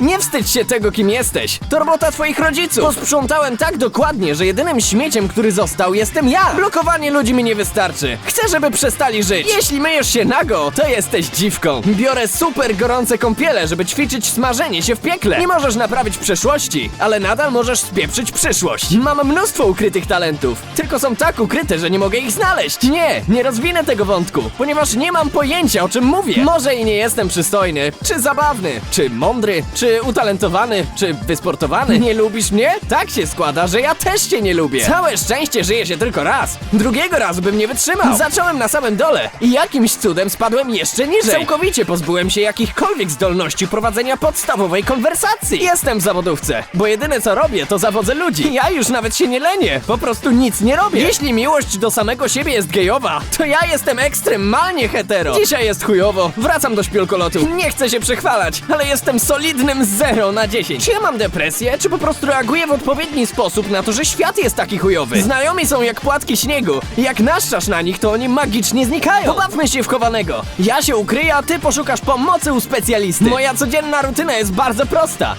Nie wstydź się tego, kim jesteś. To robota twoich rodziców. Posprzątałem tak dokładnie, że jedynym śmieciem, który został, jestem ja. Blokowanie ludzi mi nie wystarczy. Chcę, żeby przestali żyć. Jeśli myjesz się nago, to jesteś dziwką. Biorę super gorące kąpiele, żeby ćwiczyć smażenie się w piekle. Nie możesz naprawić przeszłości, ale nadal możesz spieprzyć przyszłość. Mam mnóstwo ukrytych talentów, tylko są tak ukryte, że nie mogę ich znaleźć. Nie, nie rozwinę tego wątku, ponieważ nie mam pojęcia, o czym mówię. Może i nie jestem przystojny, czy zabawny, czy mądry, czy utalentowany, czy wysportowany. Nie lubisz mnie? Tak się składa, że ja też cię nie lubię. Całe szczęście żyje się tylko raz. Drugiego razu bym nie wytrzymał. Zacząłem na samym dole i jakimś cudem spadłem jeszcze niżej. Całkowicie pozbyłem się jakichkolwiek zdolności prowadzenia podstawowej konwersacji. Jestem w zawodówce, bo jedyne co robię, to zawodzę ludzi. Ja już nawet się nie lenię, po prostu nic nie robię. Jeśli miłość do samego siebie jest gejowa, to ja jestem ekstremalnie hetero. Dzisiaj jest chujowo, wracam do śpiolkolotu. Nie chcę się przechwalać, ale jestem solidnym 0 na 10. Czy ja mam depresję, czy po prostu reaguję w odpowiedni sposób na to, że świat jest taki chujowy? Znajomi są jak płatki śniegu. Jak naszczasz na nich, to oni magicznie znikają. Pobawmy się w chowanego. Ja się ukryję, a ty poszukasz pomocy u specjalisty. Moja codzienna rutyna jest bardzo prosta.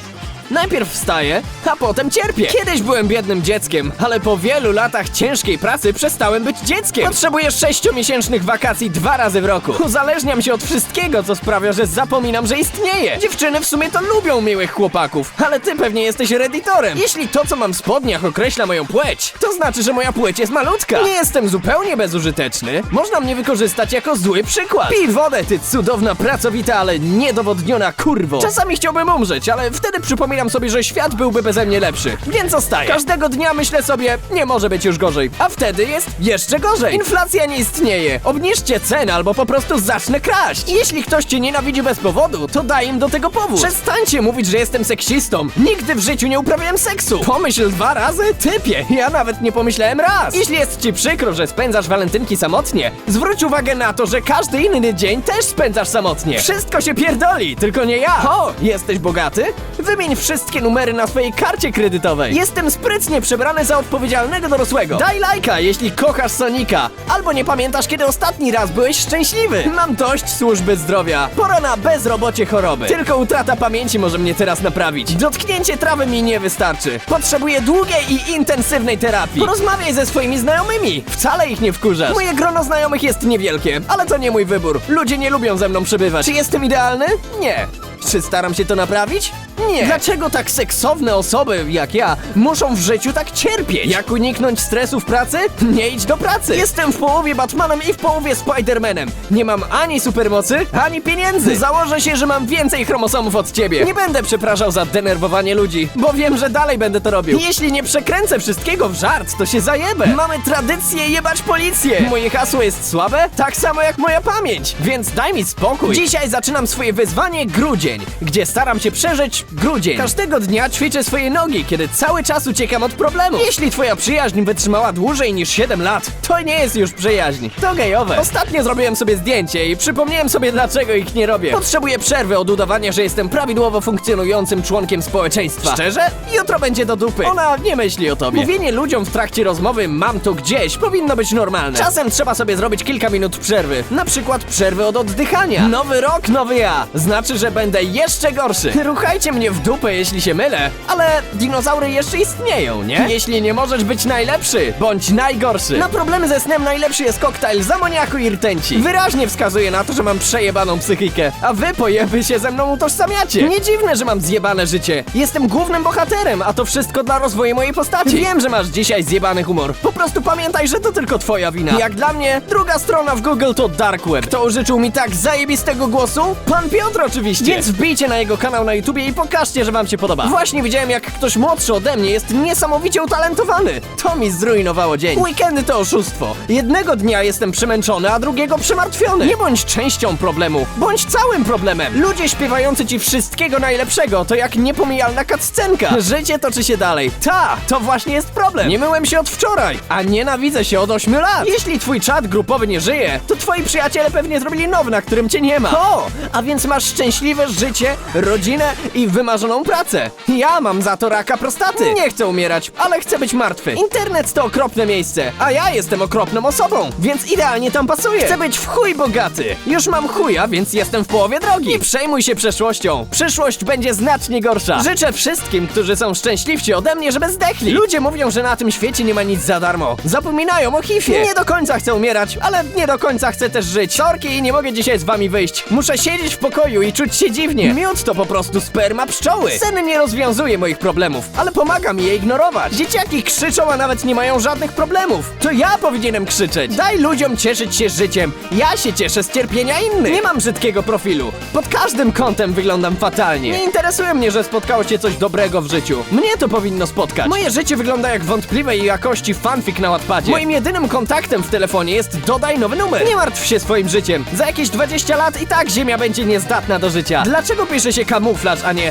Najpierw wstaję, a potem cierpię. Kiedyś byłem biednym dzieckiem, ale po wielu latach ciężkiej pracy przestałem być dzieckiem. Potrzebuję sześciomiesięcznych wakacji dwa razy w roku. Uzależniam się od wszystkiego, co sprawia, że zapominam, że istnieje. Dziewczyny w sumie to lubią miłych chłopaków, ale ty pewnie jesteś redditorem. Jeśli to, co mam w spodniach określa moją płeć, to znaczy, że moja płeć jest malutka. Nie jestem zupełnie bezużyteczny. Można mnie wykorzystać jako zły przykład. Pij wodę, ty cudowna, pracowita, ale niedowodniona kurwo. Czasami chciałbym umrzeć, ale wtedy przypominam sobie, że świat byłby beze mnie lepszy. Więc zostaję. Każdego dnia myślę sobie, nie może być już gorzej. A wtedy jest jeszcze gorzej. Inflacja nie istnieje. Obniżcie cenę albo po prostu zacznę kraść. Jeśli ktoś cię nienawidzi bez powodu, to daj im do tego powód. Przestańcie mówić, że jestem seksistą. Nigdy w życiu nie uprawiałem seksu. Pomyśl dwa razy? Typie, ja nawet nie pomyślałem raz. Jeśli jest ci przykro, że spędzasz walentynki samotnie, zwróć uwagę na to, że każdy inny dzień też spędzasz samotnie. Wszystko się pierdoli, tylko nie ja. O, jesteś bogaty? Wymień wszystkie numery na swojej karcie kredytowej. Jestem sprytnie przebrany za odpowiedzialnego dorosłego. Daj lajka, jeśli kochasz Sonika. Albo nie pamiętasz, kiedy ostatni raz byłeś szczęśliwy. Mam dość służby zdrowia. Pora na bezrobocie choroby. Tylko utrata pamięci może mnie teraz naprawić. Dotknięcie trawy mi nie wystarczy. Potrzebuję długiej i intensywnej terapii. Porozmawiaj ze swoimi znajomymi. Wcale ich nie wkurzasz. Moje grono znajomych jest niewielkie, ale to nie mój wybór. Ludzie nie lubią ze mną przebywać. Czy jestem idealny? Nie. Czy staram się to naprawić? Nie. Dlaczego tak seksowne osoby jak ja muszą w życiu tak cierpieć? Jak uniknąć stresu w pracy? Nie idź do pracy. Jestem w połowie Batmanem i w połowie Spidermanem. Nie mam ani supermocy, ani pieniędzy. Założę się, że mam więcej chromosomów od ciebie. Nie będę przepraszał za denerwowanie ludzi, bo wiem, że dalej będę to robił. Jeśli nie przekręcę wszystkiego w żart, to się zajebę. Mamy tradycję jebać policję. Moje hasło jest słabe, tak samo jak moja pamięć, więc daj mi spokój. Dzisiaj zaczynam swoje wyzwanie grudzień, gdzie staram się przeżyć grudzień. Każdego dnia ćwiczę swoje nogi, kiedy cały czas uciekam od problemu. Jeśli twoja przyjaźń wytrzymała dłużej niż 7 lat, to nie jest już przyjaźń. To gejowe. Ostatnio zrobiłem sobie zdjęcie i przypomniałem sobie, dlaczego ich nie robię. Potrzebuję przerwy od udawania, że jestem prawidłowo funkcjonującym członkiem społeczeństwa. Szczerze? Jutro będzie do dupy. Ona nie myśli o tobie. Mówienie ludziom w trakcie rozmowy mam to gdzieś powinno być normalne. Czasem trzeba sobie zrobić kilka minut przerwy. Na przykład przerwy od oddychania. Nowy rok, nowy ja. Znaczy, że będę jeszcze gorszy. Ruchajcie mnie w dupę, jeśli się mylę, ale dinozaury jeszcze istnieją, nie? Jeśli nie możesz być najlepszy, bądź najgorszy. Na problemy ze snem najlepszy jest koktajl z amoniaku i rtęci. Wyraźnie wskazuje na to, że mam przejebaną psychikę, a wy pojeby się ze mną utożsamiacie. Nie dziwne, że mam zjebane życie. Jestem głównym bohaterem, a to wszystko dla rozwoju mojej postaci. Wiem, że masz dzisiaj zjebany humor. Po prostu pamiętaj, że to tylko twoja wina. Jak dla mnie, druga strona w Google to Dark Web. Kto użyczył mi tak zajebistego głosu? Pan Piotr oczywiście. Więc wbijcie na jego kanał na YouTubie i pokażcie, że wam się podoba. Właśnie widziałem, jak ktoś młodszy ode mnie jest niesamowicie utalentowany. To mi zrujnowało dzień. Weekendy to oszustwo. Jednego dnia jestem przemęczony, a drugiego przemartwiony. Nie bądź częścią problemu, bądź całym problemem. Ludzie śpiewający ci wszystkiego najlepszego to jak niepomijalna kaccenka. Życie toczy się dalej. Ta, to właśnie jest problem. Nie myłem się od wczoraj, a nienawidzę się od 8 lat. Jeśli twój czat grupowy nie żyje, to twoi przyjaciele pewnie zrobili nowy, na którym cię nie ma. O, a więc masz szczęśliwe życie, rodzinę i wymarzoną pracę. Ja mam za to raka prostaty. Nie chcę umierać, ale chcę być martwy. Internet to okropne miejsce, a ja jestem okropną osobą, więc idealnie tam pasuję. Chcę być w chuj bogaty. Już mam chuja, więc jestem w połowie drogi. Nie przejmuj się przeszłością. Przyszłość będzie znacznie gorsza. Życzę wszystkim, którzy są szczęśliwsi ode mnie, żeby zdechli. Ludzie mówią, że na tym świecie nie ma nic za darmo. Zapominają o hifie. Nie do końca chcę umierać, ale nie do końca chcę też żyć. Sorki nie mogę dzisiaj z wami wyjść. Muszę siedzieć w pokoju i czuć się dziwnie. Miód to po prostu sperma pszczoły. Sen nie rozwiązuje moich problemów, ale pomaga mi je ignorować. Dzieciaki krzyczą, a nawet nie mają żadnych problemów. To ja powinienem krzyczeć. Daj ludziom cieszyć się życiem. Ja się cieszę z cierpienia innych. Nie mam brzydkiego profilu. Pod każdym kątem wyglądam fatalnie. Nie interesuje mnie, że spotkało cię coś dobrego w życiu. Mnie to powinno spotkać. Moje życie wygląda jak wątpliwej jakości fanfic na Wattpadzie. Moim jedynym kontaktem w telefonie jest dodaj nowy numer. Nie martw się swoim życiem. Za jakieś 20 lat i tak ziemia będzie niezdatna do życia. Dlaczego pisze się kamuflaż, a nie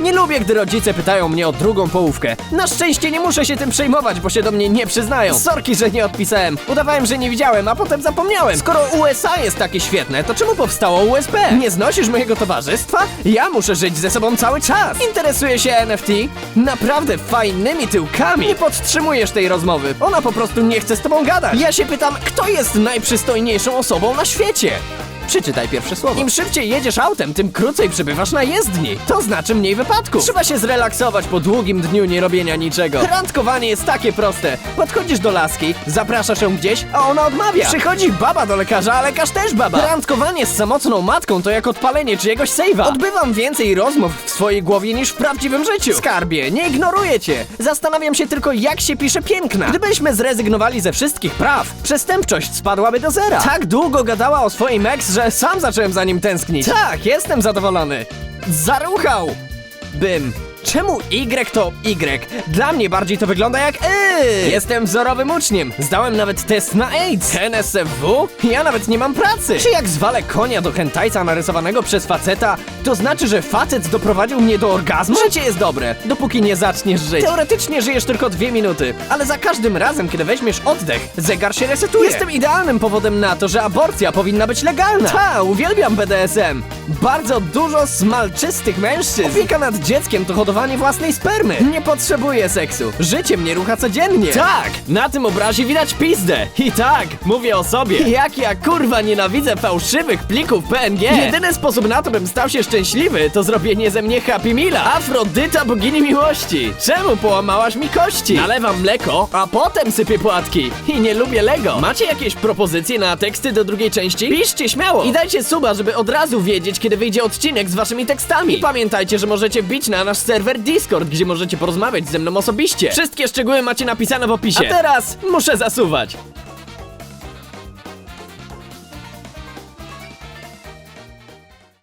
nie lubię, gdy rodzice pytają mnie o drugą połówkę. Na szczęście nie muszę się tym przejmować, bo się do mnie nie przyznają. Sorki, że nie odpisałem. Udawałem, że nie widziałem, a potem zapomniałem. Skoro USA jest takie świetne, to czemu powstało USP? Nie znosisz mojego towarzystwa? Ja muszę żyć ze sobą cały czas. Interesuje się NFT? Naprawdę fajnymi tyłkami. Nie podtrzymujesz tej rozmowy. Ona po prostu nie chce z tobą gadać. Ja się pytam, kto jest najprzystojniejszą osobą na świecie? Przeczytaj pierwsze słowo. Im szybciej jedziesz autem, tym krócej przebywasz na jezdni. To znaczy mniej wypadków. Trzeba się zrelaksować po długim dniu nierobienia niczego. Randkowanie jest takie proste. Podchodzisz do laski, zapraszasz ją gdzieś, a ona odmawia. Przychodzi baba do lekarza, a lekarz też baba. Randkowanie z samotną matką to jak odpalenie czyjegoś save'a. Odbywam więcej rozmów w swojej głowie niż w prawdziwym życiu. Skarbie, nie ignoruję cię. Zastanawiam się tylko, jak się pisze piękna. Gdybyśmy zrezygnowali ze wszystkich praw, przestępczość spadłaby do zera. Tak długo gadała o swoim ex, że sam zacząłem za nim tęsknić. Tak, jestem zadowolony. Zaruchał! Bym. Czemu Y to Y? Dla mnie bardziej to wygląda jak Y. Jestem wzorowym uczniem. Zdałem nawet test na AIDS. NSFW? Ja nawet nie mam pracy. Czy jak zwalę konia do hentajca narysowanego przez faceta, to znaczy, że facet doprowadził mnie do orgazmu? Życie jest dobre, dopóki nie zaczniesz żyć. Teoretycznie żyjesz tylko dwie minuty, ale za każdym razem, kiedy weźmiesz oddech, zegar się resetuje. Jestem idealnym powodem na to, że aborcja powinna być legalna. Ta, uwielbiam BDSM. Bardzo dużo smalczystych mężczyzn. Opieka nad dzieckiem to hodowanie własnej spermy. Nie potrzebuję seksu. Życie mnie rucha codziennie. Tak, na tym obrazie widać pizdę. I tak, mówię o sobie. Jak ja kurwa nienawidzę fałszywych plików PNG. Jedyny sposób na to, bym stał się szczęśliwy, to zrobienie ze mnie Happy Meala. Afrodyta bogini miłości. Czemu połamałaś mi kości? Nalewam mleko, a potem sypię płatki. I nie lubię Lego. Macie jakieś propozycje na teksty do drugiej części? Piszcie śmiało. I dajcie suba, żeby od razu wiedzieć, kiedy wyjdzie odcinek z waszymi tekstami. I pamiętajcie, że możecie wbić na nasz serwer Discord, gdzie możecie porozmawiać ze mną osobiście. Wszystkie szczegóły macie napisane w opisie. A teraz muszę zasuwać.